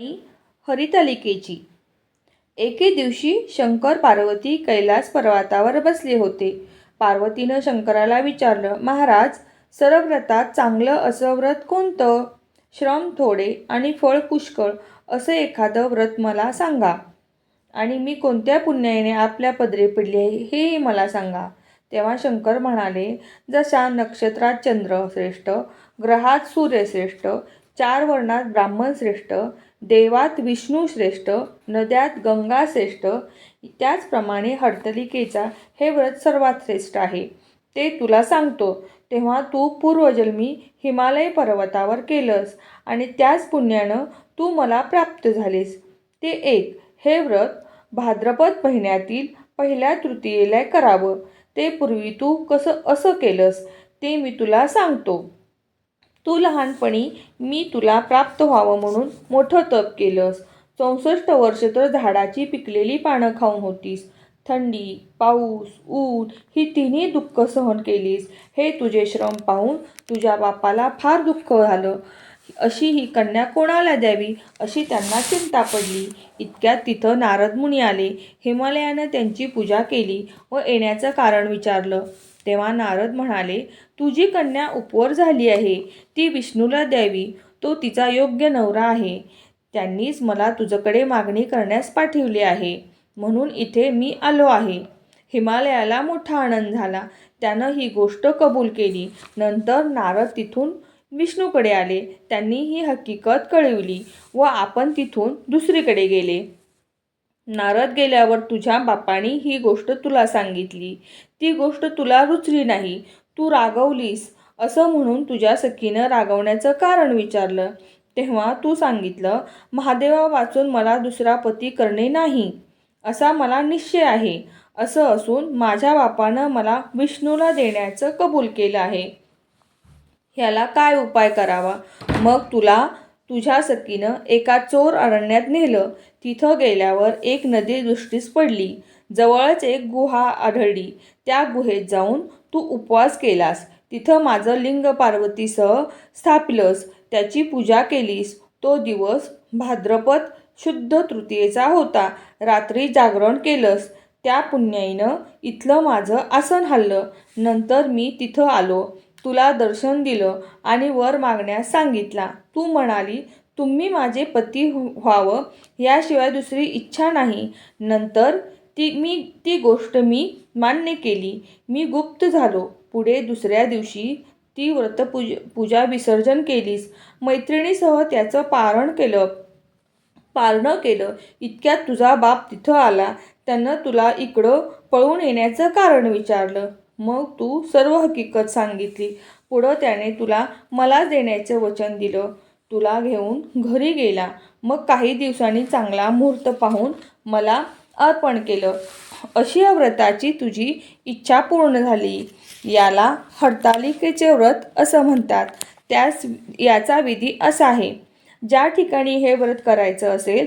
आणि हरितालिकेची. एके दिवशी शंकर पार्वती कैलास पर्वतावर बसले होते. पार्वतीनं शंकराला विचारलं महाराज सरव्रतात चांगलं असं व्रत कोणतं? श्रम थोडे आणि फळ पुष्कळ असं एखादं व्रत मला सांगा. आणि मी कोणत्या पुण्याने आपल्या पदरी पडले आहे हेही मला सांगा. तेव्हा शंकर म्हणाले जशा नक्षत्रात चंद्र श्रेष्ठ ग्रहात सूर्य श्रेष्ठ चार वर्णात ब्राह्मण श्रेष्ठ देवात विष्णू श्रेष्ठ नद्यात गंगा श्रेष्ठ त्याचप्रमाणे हर्तलिकेचा हे व्रत सर्वात श्रेष्ठ आहे. ते तुला सांगतो तेव्हा तू पूर्वजन्मी हिमालय पर्वतावर केलंस आणि त्याच पुण्यानं तू मला प्राप्त झालीस. ते एक हे व्रत भाद्रपद महिन्यातील पहिल्या तृतीयेला करावं. ते पूर्वी तू कसं असं केलंस ते मी तुला सांगतो. तू लहानपणी मी तुला प्राप्त व्हावं म्हणून मोठं तप केलंस. चौसष्ट वर्ष तर झाडाची पिकलेली पानं खाऊन होतीस. थंडी पाऊस ऊन ही तिन्ही दुःख सहन केलीस. हे तुझे श्रम पाहून तुझ्या बापाला फार दुःख झालं. अशी ही कन्या कोणाला द्यावी अशी त्यांना चिंता पडली. इतक्यात तिथं नारद मुनी आले. हिमालयानं त्यांची पूजा केली व येण्याचं कारण विचारलं. तेव्हा नारद म्हणाले तुझी कन्या उपवर झाली आहे. ती विष्णूला द्यावी. तो तिचा योग्य नवरा आहे. त्यांनीच मला तुझ्याकडे मागणी करण्यास पाठवली आहे. म्हणून इथे मी आलो आहे. हिमालयाला मोठा आनंद झाला. त्यानं ही गोष्ट कबूल केली. नंतर नारद तिथून विष्णूकडे आले. त्यांनी ही हकीकत कळवली व आपण तिथून दुसरीकडे गेले. नारद गेल्यावर तुझ्या बापाने ही गोष्ट तुला सांगितली. ती गोष्ट तुला रुचली नाही. तू रागवलीस असं म्हणून तुझ्या सखीनं रागवण्याचं कारण विचारलं. तेव्हा तू सांगितलं महादेवा वाचून मला दुसरा पती करणे नाही. असा मला निश्चय आहे. असं असून माझ्या बापानं मला विष्णूला देण्याचं कबूल केलं आहे. ह्याला काय उपाय करावा? मग तुला तुझ्या सखीनं एका चोर अरण्यात नेलं. तिथं गेल्यावर एक नदी दृष्टीस पडली. जवळच एक गुहा आढळली. त्या गुहेत जाऊन तू उपवास केलास. तिथं माझं लिंग पार्वतीसह स्थापिलंस. त्याची पूजा केलीस. तो दिवस भाद्रपद शुद्ध तृतीयेचा होता. रात्री जागरण केलंस. त्या पुण्याईनं इथलं माझं आसन हल्लं नंतर मी तिथं आलो. तुला दर्शन दिलं आणि वर मागण्यास सांगितला. तू म्हणाली तुम्ही माझे पती हो-, व्हावं याशिवाय दुसरी इच्छा नाही. नंतर ती मी ती गोष्ट मी मान्य केली. मी गुप्त झालो. पुढे दुसऱ्या दिवशी ती व्रतपूज पूजा विसर्जन केलीस. मैत्रिणीसह त्याचं पारण केलं. पारणं केलं. इतक्यात तुझा बाप तिथं आला. त्यानं तुला इकडं पळून येण्याचं कारण विचारलं. मग तू सर्व हकीकत सांगितली. पुढं त्याने तुला मला देण्याचं वचन दिलं. तुला घेऊन घरी गेला. मग काही दिवसांनी चांगला मुहूर्त पाहून मला अर्पण केलं. अशी या व्रताची तुझी इच्छा पूर्ण झाली. याला हरतालिकेचे व्रत असं म्हणतात. त्यास याचा विधी असा आहे. ज्या ठिकाणी हे व्रत करायचं असेल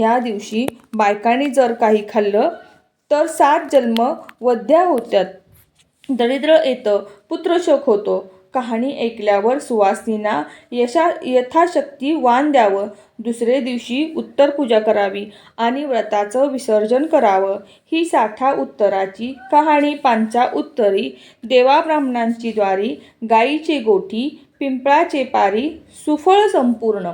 ह्या दिवशी बायकांनी जर काही खाल्लं तर सात जन्म वध्या होत्यात. दरिद्र येतं पुत्रशोक होतो. कहाणी ऐकल्यावर सुवासिनींना यशा यथाशक्ती वान द्यावं. दुसरे दिवशी उत्तर पूजा करावी आणि व्रताचं विसर्जन करावं. ही साठा उत्तराची कहाणी पांचा उत्तरी देवाब्राह्मणांची द्वारी गाईचे गोठी पिंपळाचे पारी सुफळ संपूर्ण.